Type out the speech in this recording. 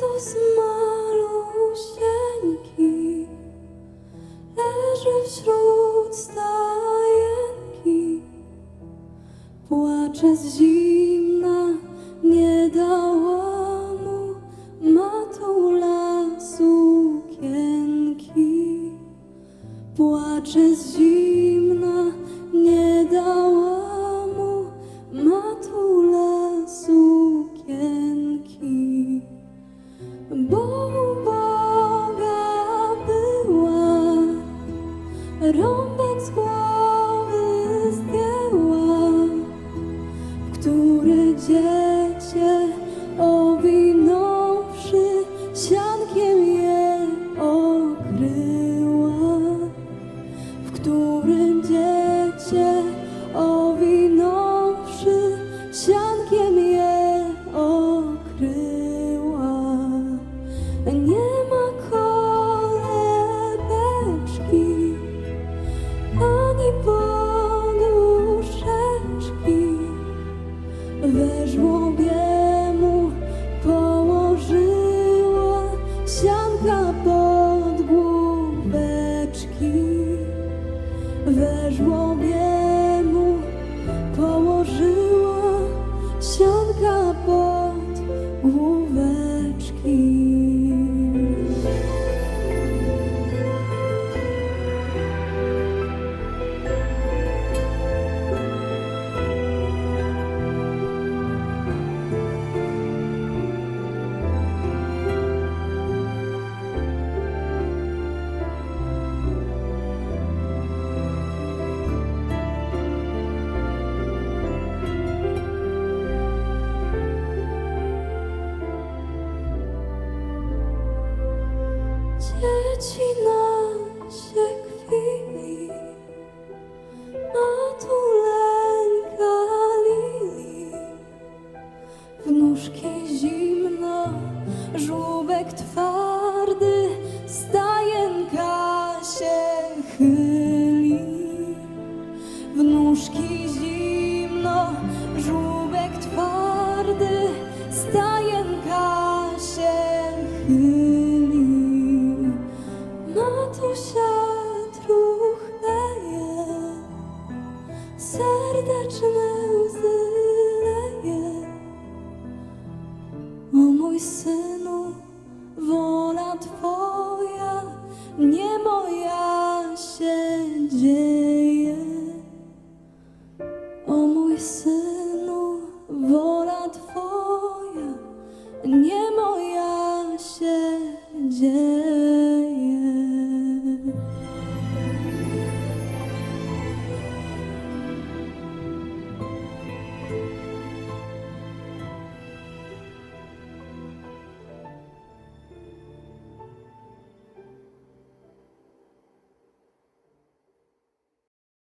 Głos malusieńki leży wśród stajenki. Płacze z zimna, nie dała mu matula sukienki. Płacze z zimna, We żłobie mu położyła sianka pod główeczki. Dzieci nam się kwili, a tu lęka lili. W nóżki zimno, żółbek twardy, mój synu, wola Twoja, nie moja się dzieje.